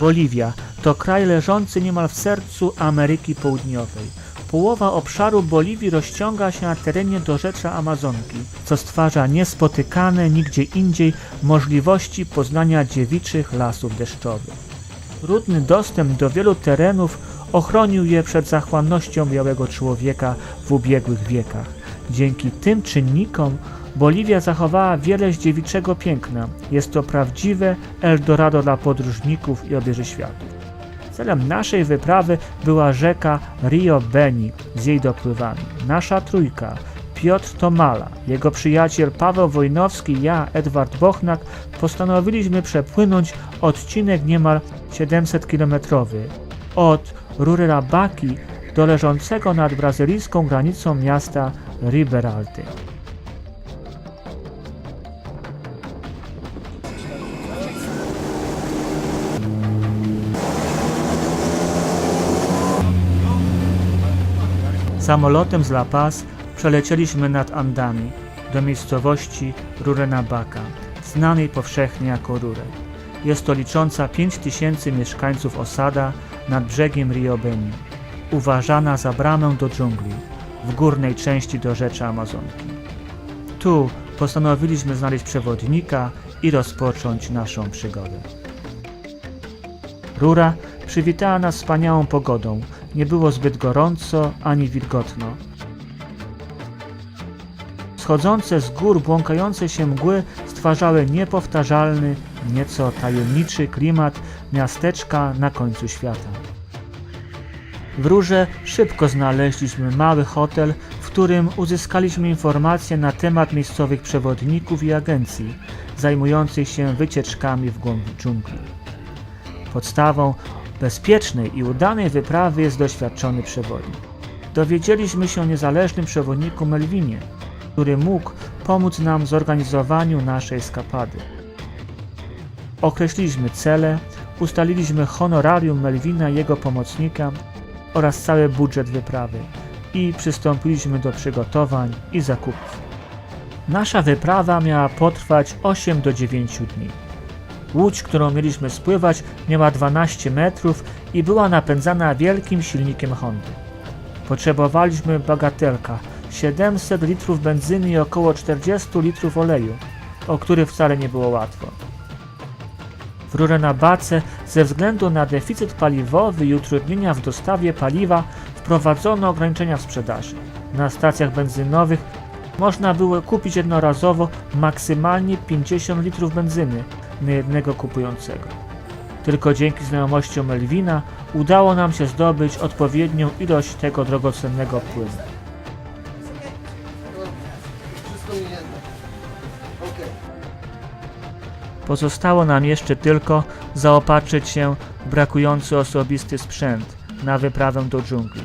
Boliwia to kraj leżący niemal w sercu Ameryki Południowej. Połowa obszaru Boliwii rozciąga się na terenie dorzecza Amazonki, co stwarza niespotykane nigdzie indziej możliwości poznania dziewiczych lasów deszczowych. Trudny dostęp do wielu terenów ochronił je przed zachłannością białego człowieka w ubiegłych wiekach. Dzięki tym czynnikom Boliwia zachowała wiele z dziewiczego piękna. Jest to prawdziwe Eldorado dla podróżników i obieży światów. Celem naszej wyprawy była rzeka Rio Beni z jej dopływami. Nasza trójka Piotr Tomala, jego przyjaciel Paweł Wojnowski i ja, Edward Bochnak, postanowiliśmy przepłynąć odcinek niemal 700-kilometrowy od Rurerabaki do leżącego nad brazylijską granicą miasta Riberalty. Samolotem z La Paz przelecieliśmy nad Andami do miejscowości Rurenabaka, znanej powszechnie jako Rurę. Jest to licząca 5000 mieszkańców osada nad brzegiem Rio Beni, uważana za bramę do dżungli w górnej części dorzecza Amazonki. Tu postanowiliśmy znaleźć przewodnika i rozpocząć naszą przygodę. Rura przywitała nas wspaniałą pogodą. Nie było zbyt gorąco ani wilgotno. Schodzące z gór błąkające się mgły stwarzały niepowtarzalny, nieco tajemniczy klimat miasteczka na końcu świata. W Rurze szybko znaleźliśmy mały hotel, w którym uzyskaliśmy informacje na temat miejscowych przewodników i agencji zajmujących się wycieczkami w głąb dżungli. Podstawą bezpiecznej i udanej wyprawy jest doświadczony przewodnik. Dowiedzieliśmy się o niezależnym przewodniku Melvinie, który mógł pomóc nam w zorganizowaniu naszej skapady. Określiliśmy cele, ustaliliśmy honorarium Melvina i jego pomocnika oraz cały budżet wyprawy i przystąpiliśmy do przygotowań i zakupów. Nasza wyprawa miała potrwać 8 do 9 dni. Łódź, którą mieliśmy spływać, miała 12 metrów i była napędzana wielkim silnikiem Hondy. Potrzebowaliśmy bagatelka 700 litrów benzyny i około 40 litrów oleju, o który wcale nie było łatwo. W Rurenabace ze względu na deficyt paliwowy i utrudnienia w dostawie paliwa wprowadzono ograniczenia w sprzedaży. Na stacjach benzynowych można było kupić jednorazowo maksymalnie 50 litrów benzyny na jednego kupującego. Tylko dzięki znajomościom Melvina udało nam się zdobyć odpowiednią ilość tego drogocennego płynu. Pozostało nam jeszcze tylko zaopatrzyć się w brakujący osobisty sprzęt na wyprawę do dżungli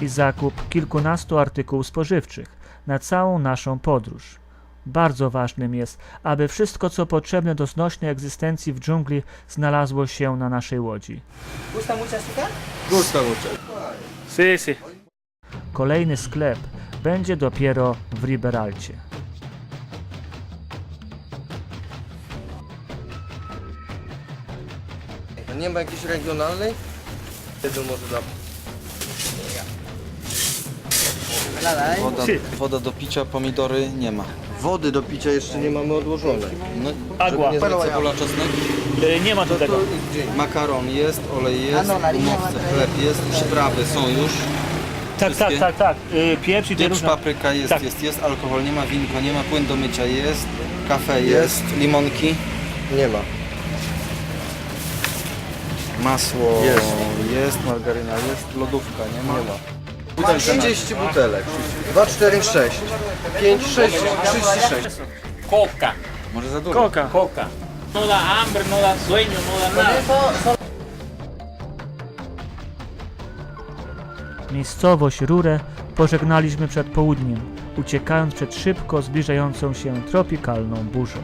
i zakup kilkunastu artykułów spożywczych na całą naszą podróż. Bardzo ważnym jest, aby wszystko co potrzebne do znośnej egzystencji w dżungli znalazło się na naszej łodzi. ¿Gusta mucho azúcar? Gusta mucho. Sí, sí. Kolejny sklep będzie dopiero w Riberalcie. A nie ma jakiejś regionalnej? Jedno może dla... Woda, woda do picia, pomidory nie ma. Wody do picia jeszcze nie mamy odłożonej. No, Agua. nie cebula, czosnek, nie ma to gdzie? makaron jest, olej jest, A la línea umowce, va a chleb jest, przyprawy są już, Tak, tak, Wszystkie? tak, tak. Y, Pieprz i te pieprz, różne... papryka jest, Tak. jest, jest, alkohol nie ma, winko nie ma, płyn do mycia jest, kafe jest, limonki, Nie ma. masło Jest. jest, margaryna jest, lodówka nie ma. Nie ma. 30 butelek. 2, 4, 6. 5, 6, 36. Coca, Może za dużo. Koka. coca. No da hambre, no da sueño, no da nada. Miejscowość Rurę pożegnaliśmy przed południem, uciekając przed szybko zbliżającą się tropikalną burzą.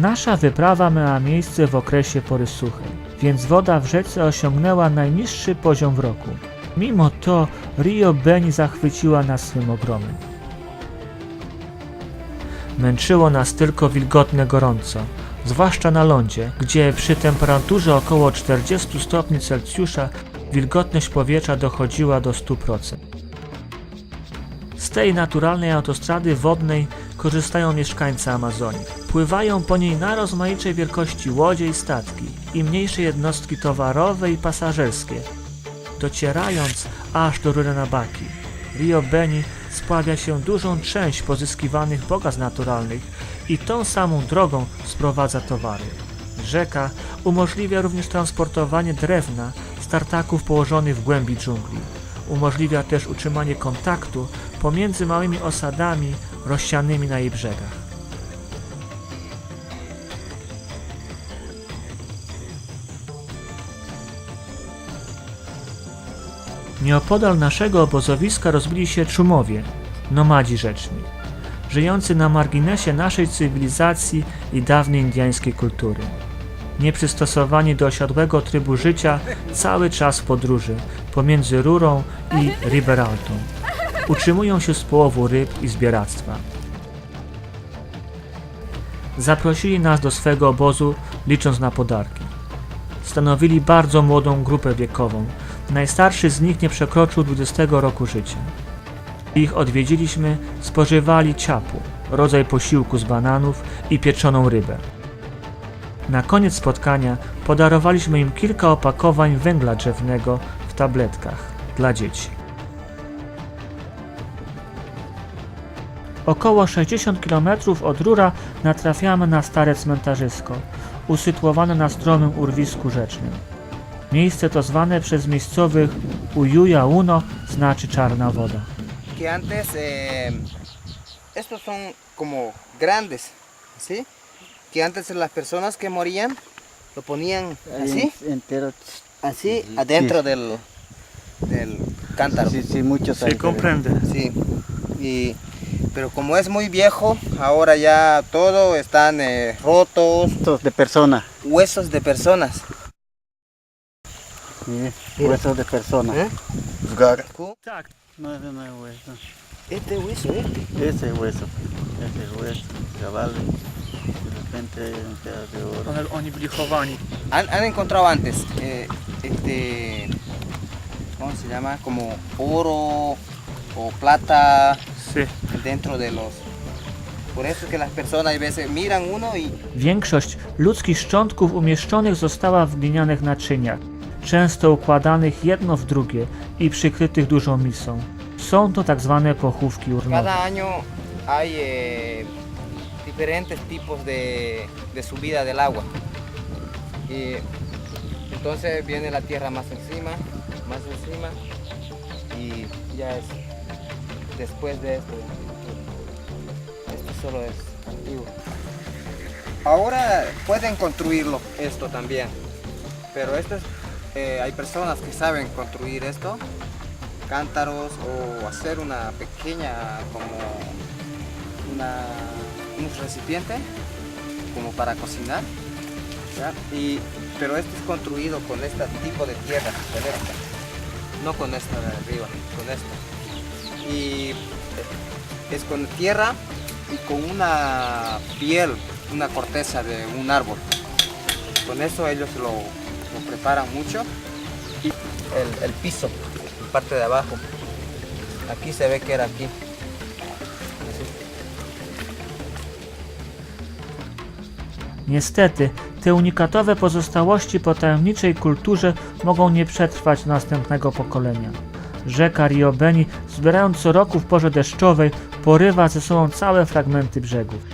Nasza wyprawa miała miejsce w okresie pory suchej, więc woda w rzece osiągnęła najniższy poziom w roku. Mimo to Rio Beni zachwyciła nas swym ogromem. Męczyło nas tylko wilgotne gorąco, zwłaszcza na lądzie, gdzie przy temperaturze około 40 stopni Celsjusza wilgotność powietrza dochodziła do 100%. Z tej naturalnej autostrady wodnej korzystają mieszkańcy Amazonii. Pływają po niej najrozmaitszej wielkości łodzie i statki i mniejsze jednostki towarowe i pasażerskie. Docierając aż do Rurenabaki, Rio Beni spławia się dużą część pozyskiwanych bogactw naturalnych i tą samą drogą sprowadza towary. Rzeka umożliwia również transportowanie drewna z tartaków położonych w głębi dżungli. Umożliwia też utrzymanie kontaktu pomiędzy małymi osadami rozsianymi na jej brzegach. Nieopodal naszego obozowiska rozbili się czumowie, nomadzi rzeczni, żyjący na marginesie naszej cywilizacji i dawnej indyjskiej kultury. Nieprzystosowani do osiadłego trybu życia cały czas podróży pomiędzy Rurą i Riberaltą. Utrzymują się z połowu ryb i zbieractwa. Zaprosili nas do swego obozu, licząc na podarki. Stanowili bardzo młodą grupę wiekową. Najstarszy z nich nie przekroczył 20 roku życia. Ich odwiedziliśmy, spożywali ciapu, rodzaj posiłku z bananów i pieczoną rybę. Na koniec spotkania podarowaliśmy im kilka opakowań węgla drzewnego w tabletkach dla dzieci. Około 60 km od Rura natrafiamy na stare cmentarzysko, usytuowane na stromym urwisku rzecznym. Miejsce to zwane przez miejscowych Uyuya Uno, znaczy czarna woda. Que antes, eh, estos son como grandes, ¿sí? Que antes las personas que morían lo ponían así, Entero. así adentro del, del cántaro. Sí, sí, muchos Se comprende. Sí. Y, pero como es muy viejo, ahora ya todo están eh, rotos, Estos de persona. huesos de personas. sí, Huesos de persona. ¿Eh? Tak, No, no es hueso. Este hueso, ¿eh? Ese es hueso. Ese es hueso. Cabal. De repente hay un pedazo de oro. byli chowani. Han, han encontrado antes, eh, este, ¿cómo se llama? Como oro o plata. Dentro de los... Por eso es que las personas a veces miran uno y Większość ludzkich szczątków umieszczonych została w glinianych naczyniach, często układanych jedno w drugie i przykrytych dużą misą. Są to tak zwane pochówki urnowe. cada año hay eh, diferentes tipos de, de subida del agua. Y entonces viene la tierra más encima, más encima y ya es después de esto. Esto solo es antiguo. Ahora pueden construirlo esto también, pero esto es, eh, hay personas que saben construir esto cántaros o hacer una pequeña como una, un recipiente como para cocinar y pero esto es construido con este tipo de tierra no con esta de arriba con esta es con tierra y con una piel una corteza de un árbol con eso ellos lo, lo preparan mucho y el, el piso parte de abajo. Aquí se ve que era aquí. Niestety, te unikatowe pozostałości po tajemniczej kulturze mogą nie przetrwać następnego pokolenia. Rzeka Rio Beni, zbierając co roku w porze deszczowej, porywa ze sobą całe fragmenty brzegów.